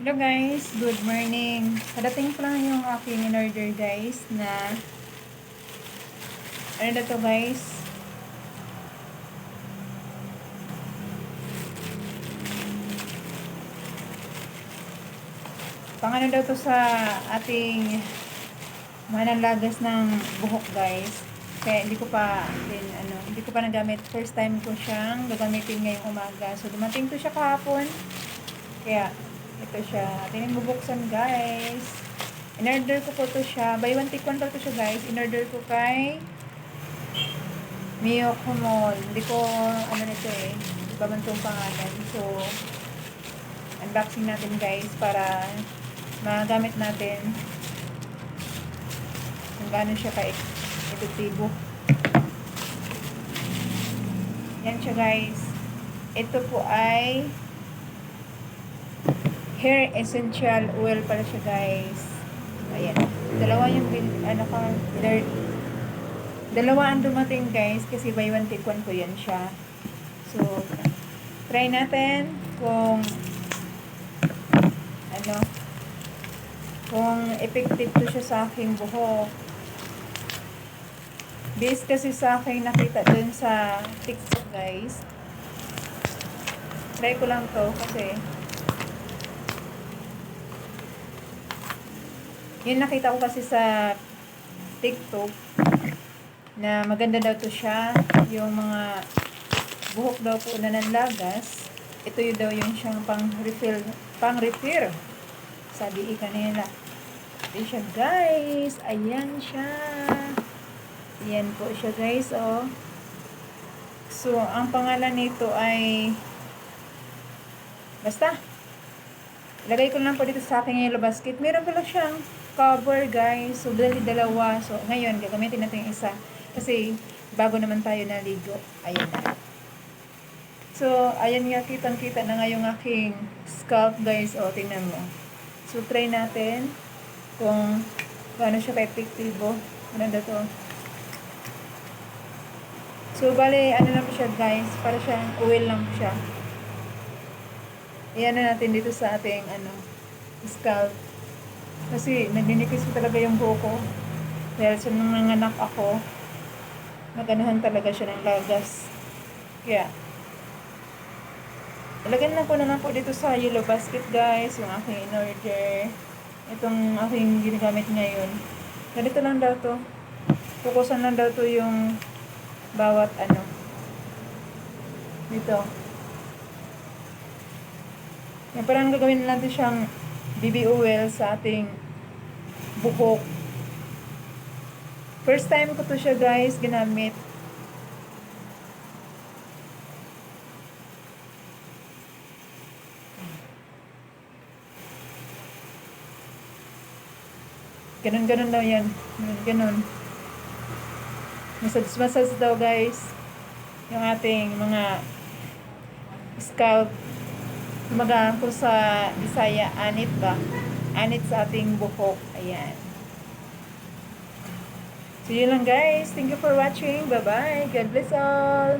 Hello guys, good morning. Padating ko lang yung aking in-order guys na ano na to guys? Pang ano daw to sa ating manalagas ng buhok guys. Kaya hindi ko pa din ano, hindi ko pa nagamit. First time ko siyang gagamitin ngayong umaga. So dumating to siya kahapon. Kaya ito siya. Ating bubuksan guys. In-order ko po to siya. Buy one take one to siya guys. In-order ko kay Mio Kumol. Hindi ko ano nito eh. Hindi pa man itong pangalan. So unboxing natin guys para magamit natin kung gaano siya ka-epektibo. Yan siya guys. Ito po ay hair essential oil pala siya guys. Ayan. Dalawa yung ano order. Dalawa ang dumating guys kasi buy one take one ko yan siya. So, try natin kung ano kung effective to siya sa aking buhok. Based kasi sa aking nakita dun sa TikTok guys. Try ko lang to kasi yun nakita ko kasi sa TikTok na maganda daw to siya. Yung mga buhok daw po na nanlagas. Ito yun daw yung siyang pang refill, pang repair. Sabi ika nila. Ayan siya guys. Ayan siya. Ayan po siya guys oh. So, ang pangalan nito ay basta Ilagay ko lang po dito sa aking yellow basket. Meron pala siyang cover, guys. So, dali dalawa. So, ngayon, gagamitin natin yung isa. Kasi, bago naman tayo naligo. Ayan na. So, ayan nga, kitang-kita na nga yung aking scalp, guys. O, tingnan mo. So, try natin kung paano siya ka-epektibo. Ano to? So, bale, ano lang siya, guys. Para siyang oil lang siya. Iyan na natin dito sa ating ano, scalp. Kasi nagninikis ko talaga yung buhok ko. Dahil sa nung nanganak ako, naganahan talaga siya ng lagas. Kaya, ko na lang po dito sa yellow basket guys, yung aking in-order. Itong aking ginagamit ngayon. Ganito lang daw to. Pukusan lang daw to yung bawat ano. Dito. Yan, parang gagawin natin siyang BB oil sa ating buhok. First time ko to siya guys, ginamit. Ganun, ganun daw yan. Ganun, ganun. Massage, massage daw guys. Yung ating mga scalp Kumaga ko sa Bisaya, anit ba? Anit sa ating buhok. Ayan. So, yun lang guys. Thank you for watching. Bye-bye. God bless all.